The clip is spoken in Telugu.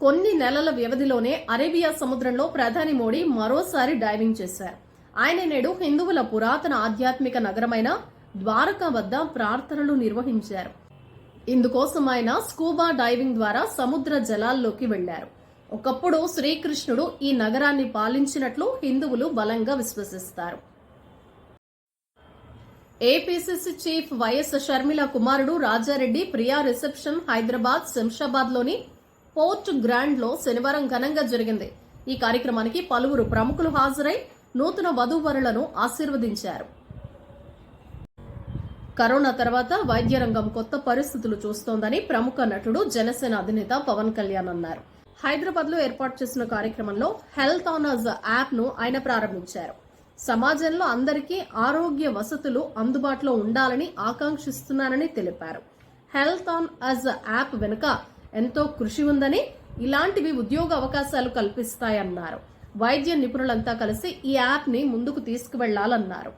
కొన్ని నెలల వ్యవధిలోనే అరేబియా సముద్రంలో ప్రధాని మోడీ మరోసారి డైవింగ్ చేశారు. ఆయన నేడు హిందువుల పురాతన ఆధ్యాత్మిక నగరమైన ద్వారకా వద్ద ప్రార్థనలు నిర్వహించారు. ఇందుకోసం ఆయన స్కూబా డైవింగ్ ద్వారా సముద్ర జలాల్లోకి వెళ్ళారు ఒకప్పుడు శ్రీకృష్ణుడు ఈ నగరాన్ని పాలించినట్లు హిందువులు బలంగా విశ్వసిస్తారు. ఏపీసీసీ చీఫ్ వైఎస్ షర్మిల కుమారుడు రాజారెడ్డి ప్రియా రిసెప్షన్ హైదరాబాద్ శంషాబాద్లోని పోర్ట్ గ్రాండ్లో శనివారం ఘనంగా జరిగింది. ఈ కార్యక్రమానికి పలువురు ప్రముఖులు హాజరై నూతన వధూవరులను ఆశీర్వదించారు. కరోనా తర్వాత వైద్య రంగం కొత్త పరిస్థితులు చూస్తోందని ప్రముఖ నటుడు జనసేన అధినేత పవన్ కళ్యాణ్ అన్నారు. హైదరాబాద్లో ఏర్పాటు చేసిన కార్యక్రమంలో హెల్త్ ఆనర్స్ యాప్ను ఆయన ప్రారంభించారు. సమాజంలో అందరికీ ఆరోగ్య వసతులు అందుబాటులో ఉండాలని ఆకాంక్షిస్తున్నానని తెలిపారు. హెల్త్ ఆన్ అజ్ యాప్ వెనుక ఎంతో కృషి ఉందని ఇలాంటివి ఉద్యోగ అవకాశాలు కల్పిస్తాయన్నారు. వైద్య నిపుణులంతా కలిసి ఈ యాప్ని ముందుకు తీసుకువెళ్ళాలన్నారు.